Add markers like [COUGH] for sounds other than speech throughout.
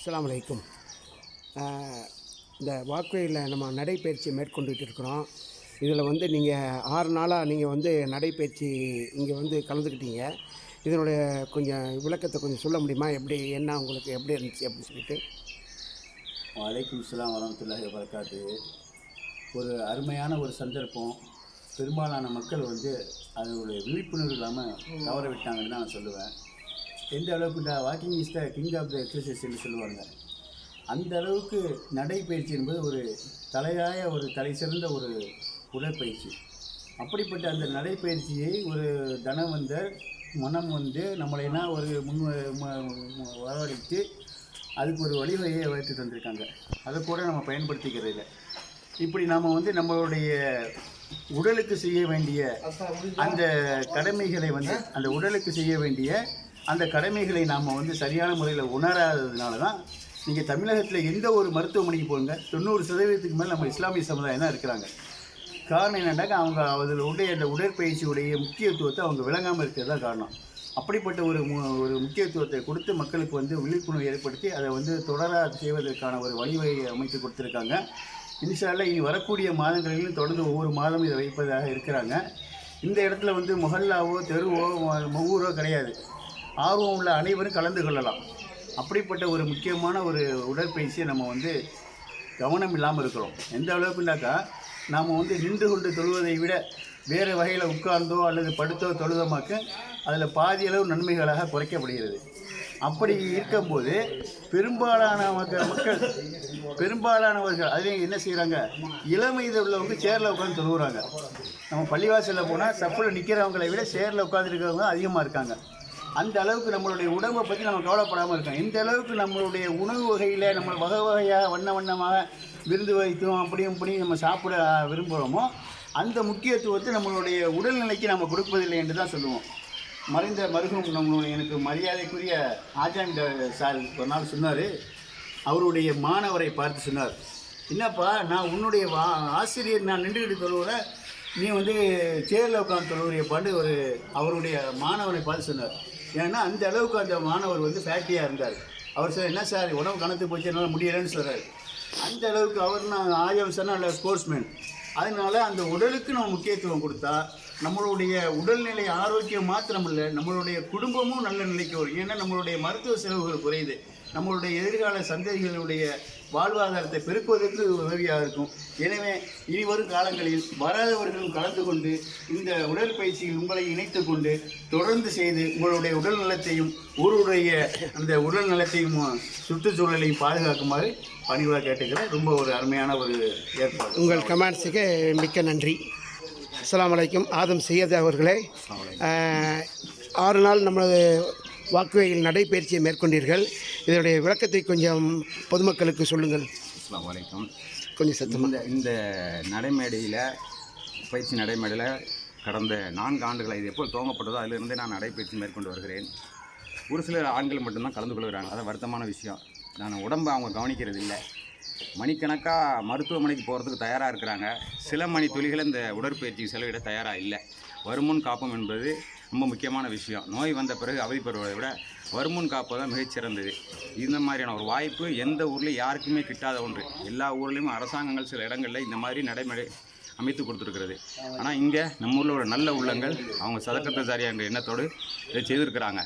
அஸ்லாம் வலைக்கும் இந்த வாக்வேயில் நம்ம நடைப்பயிற்சி மேற்கொண்டுட்டு இருக்கிறோம் இதில் வந்து நீங்கள் ஆறு நாளாக நீங்கள் வந்து நடைப்பயிற்சி இங்கே வந்து கலந்துக்கிட்டீங்க இதனுடைய கொஞ்சம் விளக்கத்தை கொஞ்சம் சொல்ல முடியுமா? எப்படி என்ன உங்களுக்கு எப்படி இருந்துச்சு அப்படின்னு சொல்லிட்டு. வலைக்கும் இஸ்லாம் வரமத்துல்லாஹி வரகாத்து ஒரு அருமையான ஒரு சந்தர்ப்பம். பெரும்பாலான மக்கள் வந்து அதனுடைய விழிப்புணர்வு இல்லாமல் தவற விட்டாங்கன்னு தான் நான் சொல்லுவேன். எந்த அளவுக்கு இந்த walking is the king of the எக்ஸசைஸ்ன்னு சொல்லுவாங்க? அந்த அளவுக்கு நடைப்பயிற்சி என்பது ஒரு தலையாய ஒரு தலை சிறந்த ஒரு உடற்பயிற்சி. அப்படிப்பட்ட அந்த நடைப்பயிற்சியை ஒரு தனம் வந்த மனம் வந்து நம்மளைனா ஒரு முன் வரவழைத்து அதுக்கு ஒரு வழிவகையை வைத்து தந்திருக்காங்க. அதை கூட நம்ம பயன்படுத்திக்கிறது இல்லை இப்படி நாம் வந்து நம்மளுடைய உடலுக்கு செய்ய வேண்டிய அந்த கடமைகளை வந்து அந்த உடலுக்கு செய்ய வேண்டிய அந்த கடமைகளை நாம் வந்து சரியான முறையில் உணராததுனால தான் நீங்கள் தமிழகத்தில் எந்த ஒரு மருத்துவமனைக்கு போங்க தொண்ணூறு சதவீதத்துக்கு மேலே நம்ம இஸ்லாமிய சமுதாயம் தான் இருக்கிறாங்க. காரணம் என்னன்னாக்கா அவங்க அதில் உடைய அந்த உடற்பயிற்சியுடைய முக்கியத்துவத்தை அவங்க விளங்காமல் இருக்கிறது தான் காரணம். அப்படிப்பட்ட ஒரு மு- ஒரு முக்கியத்துவத்தை கொடுத்து மக்களுக்கு வந்து விழிப்புணர்வு ஏற்படுத்தி அதை வந்து தொடர செய்வதற்கான ஒரு வழிவகையை அமைத்து கொடுத்துருக்காங்க. இன்ஷால்ல இனி வரக்கூடிய மாதங்களிலும் தொடர்ந்து ஒவ்வொரு மாதமும் இதை வைப்பதாக இருக்கிறாங்க. இந்த இடத்துல வந்து மொஹல்லாவோ தெருவோ ம- மொகூரோ கிடையாது. ஆர்வம் உள்ள அனைவரும் கலந்து கொள்ளலாம். அப்படிப்பட்ட ஒரு முக்கியமான ஒரு உடற்பயிற்சியை நம்ம வந்து கவனம் இல்லாமல் இருக்கிறோம். எந்த அளவுக்குனாக்கா நாம் வந்து நின்று கொண்டு தொழுவதை விட வேறு வகையில் உட்கார்ந்தோ அல்லது படுத்தோ தொழுதமாக்க அதில் பாதி அளவு நன்மைகளாக குறைக்கப்படுகிறது. அப்படி இருக்கும்போது பெரும்பாலான மக்கள் மக்கள் பெரும்பாலானவர்கள் அதுலேயும் என்ன செய்கிறாங்க இளம் உள்ளவங்க சேரில் உட்காந்து தொழுகிறாங்க நம்ம பள்ளிவாசலில் போனால் சப்பில் நிற்கிறவங்களை விட சேரில் உட்காந்துருக்கிறவங்க அதிகமாக இருக்காங்க. அந்த அளவுக்கு நம்மளுடைய உடம்பை பற்றி நம்ம கவலைப்படாமல் இருக்கோம். இந்த அளவுக்கு நம்மளுடைய உணவு வகையில் நம்ம வகை வகையாக வண்ண வண்ணமாக விருந்து வைத்தோம் அப்படியும் இப்படி நம்ம சாப்பிட விரும்புகிறோமோ அந்த முக்கியத்துவத்தை நம்மளுடைய உடல்நிலைக்கு நம்ம கொடுப்பதில்லை என்று தான் சொல்லுவோம். மறைந்த மருகும் நம்மளுடைய எனக்கு மரியாதைக்குரிய ஆஜான் சார் ஒரு நாள் சொன்னார். அவருடைய மாணவரை பார்த்து சொன்னார். என்னப்பா நான் உன்னுடைய வா ஆசிரியர் நான் நின்றுக்கிட்டு தொழுவுறேன் நீ வந்து சேரில் உட்காந்து தொழுவுறியப்பான்னு ஒரு அவருடைய மாணவனை பார்த்து சொன்னார். ஏன்னா அந்த அளவுக்கு அந்த மாணவர் வந்து ஃபேட்டியாக இருந்தார். அவர் சார் என்ன சார் உடம்பு கணத்து போச்சு என்னால் முடியலைன்னு சொல்கிறார் அந்த அளவுக்கு அவர் நான் ஆயம் சார் நல்ல ஸ்போர்ட்ஸ்மேன் அதனால அந்த உடலுக்கு நம்ம முக்கியத்துவம் கொடுத்தா நம்மளுடைய உடல்நிலை ஆரோக்கியம் மாத்திரமல்ல நம்மளுடைய குடும்பமும் நல்ல நிலைக்கு வரும். ஏன்னா நம்மளுடைய மருத்துவ செலவுகள் குறையுது. நம்மளுடைய எதிர்கால சந்ததிகளுடைய வாழ்வாதாரத்தை பெருக்குவதற்கு உதவியாக இருக்கும். எனவே இனி வரும் காலங்களில் வராதவர்களும் கலந்து கொண்டு இந்த உடற்பயிற்சியில் உங்களை இணைத்து கொண்டு தொடர்ந்து செய்து உங்களுடைய உடல் நலத்தையும் ஊருடைய அந்த உடல் நலத்தையும் சுற்றுச்சூழலையும் பாதுகாக்குமாறு பணிவாக கேட்டுக்கிறேன். ரொம்ப ஒரு அருமையான ஒரு ஏற்பாடு. உங்கள் கமெண்ட்ஸுக்கு மிக்க நன்றி. அஸ்ஸலாமு அலைக்கும் ஆதம் செய்யது அவர்களே ஆறு நாள் நமது வாக்குவையில் நடைப்பயிற்சியை மேற்கொண்டீர்கள். இதனுடைய விளக்கத்தை கொஞ்சம் பொதுமக்களுக்கு சொல்லுங்கள். அஸ்ஸலாமு வலைக்கம் கொஞ்சம் சத்தமாக இந்த நடைமேடையில் பயிற்சி நடைமேடையில் கடந்த நான்கு ஆண்டுகளை இது எப்போ துவங்கப்பட்டதோ அதிலிருந்து நான் நடைப்பயிற்சி மேற்கொண்டு வருகிறேன். ஒரு சில ஆண்கள் மட்டும்தான் கலந்து கொள்கிறாங்க. அது வருத்தமான விஷயம். நான் உடம்பை அவங்க கவனிக்கிறது இல்லை மணிக்கணக்காக மருத்துவமனைக்கு போகிறதுக்கு தயாராக இருக்கிறாங்க. சில மணி துளிகள் இந்த உடற்பயிற்சி செலவிட தயாராக இல்லை. வருமுன் காப்போம் என்பது ரொம்ப முக்கியமான விஷயம். நோய் வந்த பிறகு அவதிப்படுவதை விட வருமுன் காப்பது தான் மிகச்சிறந்தது. இந்த மாதிரியான ஒரு வாய்ப்பு எந்த ஊர்லேயும் யாருக்குமே கிட்டாத ஒன்று. எல்லா ஊர்லேயும் அரசாங்கங்கள் சில இடங்களில் இந்த மாதிரி நடைமுறை அமைத்து கொடுத்துருக்கிறது. ஆனால் இங்கே நம்ம ஊரில் ஒரு நல்ல உள்ளங்கள் அவங்க சதக்கத்தை சரியா என்ற எண்ணத்தோடு இதை செய்திருக்கிறாங்க.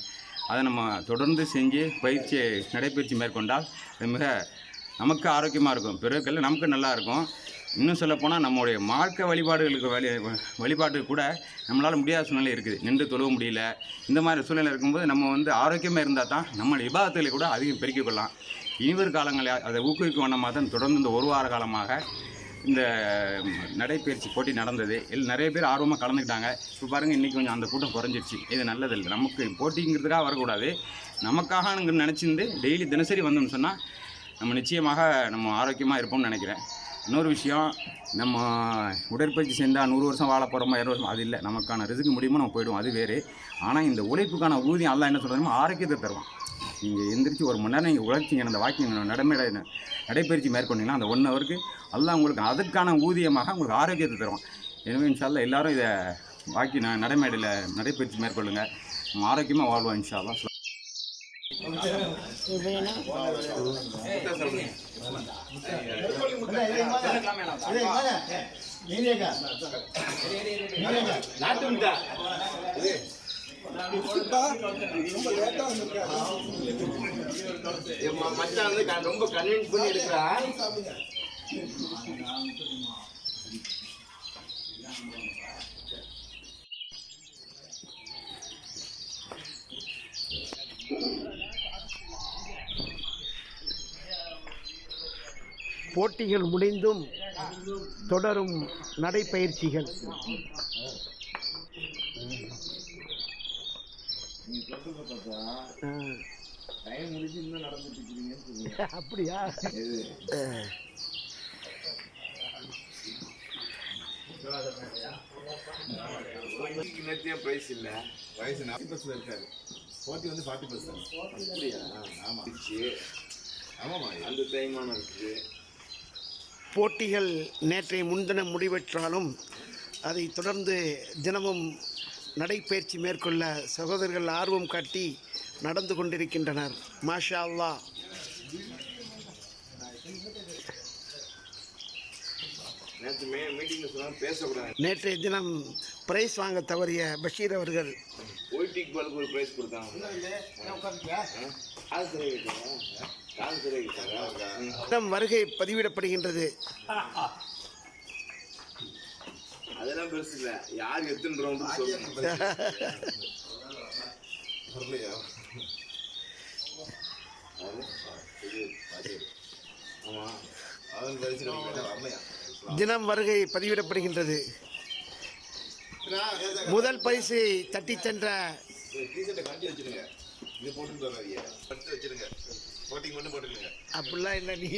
அதை நம்ம தொடர்ந்து செஞ்சு பயிற்சி நடைபயிற்சி மேற்கொண்டால் மிக நமக்கு ஆரோக்கியமாக இருக்கும். பிறர்கள் நமக்கு நல்லா இருக்கும். இன்னும் சொல்லப்போனால் நம்மளுடைய மார்க்க வழிபாடுகளுக்கு வழி வழிபாடு கூட நம்மளால் முடியாத சூழ்நிலை இருக்குது. நின்று தொழுவ முடியல. இந்த மாதிரி சூழ்நிலை இருக்கும்போது நம்ம வந்து ஆரோக்கியமாக இருந்தால் தான் நம்ம விவாதத்தில் கூட அதிகம் பெருக்கிக் கொள்ளலாம். காலங்களில் அதை ஊக்குவிக்கும் வண்ணமாக தான் தொடர்ந்து இந்த ஒரு வார காலமாக இந்த நடைப்பயிற்சி போட்டி நடந்தது. இல்லை நிறைய பேர் ஆர்வமாக கலந்துக்கிட்டாங்க. இப்போ பாருங்கள் இன்றைக்கி கொஞ்சம் அந்த கூட்டம் குறைஞ்சிருச்சு. இது நல்லதில்லை. நமக்கு போட்டிங்கிறதுக்காக வரக்கூடாது. நமக்காக நினச்சிருந்து டெய்லி தினசரி வந்தோம்னு சொன்னால் நம்ம நிச்சயமாக நம்ம ஆரோக்கியமாக இருப்போம்னு நினைக்கிறேன். இன்னொரு விஷயம் நம்ம உடற்பயிற்சி செஞ்சால் நூறு வருஷம் வாழ போகிறோமா இருபது வருஷம்? அது இல்லை. நமக்கான ரிசுக்கு முடியுமோ நம்ம போயிடுவோம். அது வேறு. ஆனால் இந்த உழைப்புக்கான ஊதியம் எல்லாம் என்ன சொல்கிறோமோ ஆரோக்கியத்தை தருவான். நீங்கள் எந்திரிச்சு ஒரு மணி நேரம் நீங்கள் உழைச்சிங்க அந்த வாக்கிங் நடைமுறை நடைப்பயிற்சி மேற்கொண்டீங்கன்னா அந்த ஒன் ஹவருக்கு எல்லாம் உங்களுக்கு அதுக்கான ஊதியமாக உங்களுக்கு ஆரோக்கியத்தை தருவான். எனவே இன்ஷால்லா எல்லாரும் இதை வாக்கி ந நடைமேடையில் நடைபயிற்சி மேற்கொள்ளுங்கள் நம்ம ஆரோக்கியமாக வாழ்வோம் இன்ஷால்லாம் மச்சான் வந்து ரொம்ப கன்வின்ஸ் பண்ணி எடுக்கிறா போட்டிகள் முடிந்தும் தொடரும் நடைப்பயிற்சிகள். [LAUGHS] அப்படியா? நேரத்தையும் பிரைஸ் இல்ல. வயசு நாற்பது பர்சன்ட் இருக்காரு. போட்டி வந்து ஃபார்ட்டி பர்சன்ட் அப்படியா? ஆமா. ஆமாமா அந்த தேய்மானம் இருக்குது போட்டிகள் நேற்றைய முன்தினம் முடிவெற்றாலும் அதைத் தொடர்ந்து தினமும் நடைப்பயிற்சி மேற்கொள்ள சகோதரர்கள் ஆர்வம் காட்டி நடந்து கொண்டிருக்கின்றனர். மாஷா நேற்று பேசக்கூடாது நேற்றைய தினம் பிரைஸ் வாங்க தவறிய பஷீர் அவர்கள். ஒயிட்டிக் பாலுக்கு ஒரு பிரைஸ் கொடுத்தாங்க. தினம் வருகை பதிவிடப்படுகின்றது. அதெல்லாம் பெருசு இல்ல யார் எத்தனை ரவுண்டு சொல்லுங்க ஆமா. அவன் பரிசு வரலையா தினம் வருகை பதிவிடப்படுகின்றது. முதல் பரிசு தட்டிச் சென்ற போட்டிங் மட்டும் போட்டுருங்க அப்படிலாம் இல்லை நீ?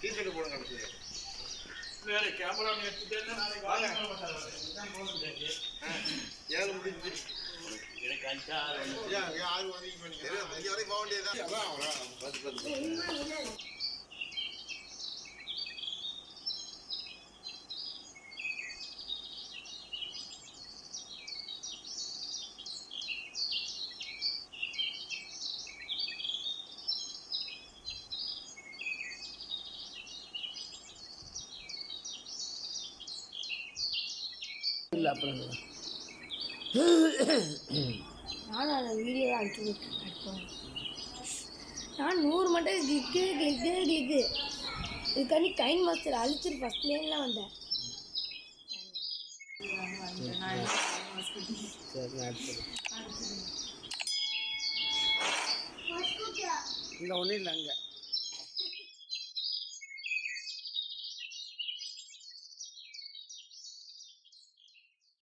டிஷர்ட் இல்லை அப்புறம் நானும் அந்த வீடியோ தான் அடிச்சு விட்டுருக்கேன் நான் நூறு மட்டும் கிளிக்கு கிளிக்கு கிளிக்கு இதுக்காண்டி கைன் மாஸ்டர் அழிச்சிரு ஃபஸ்ட் லேன்லாம் வந்தேன். இங்கே ஒன்றும் இல்லை அங்கே.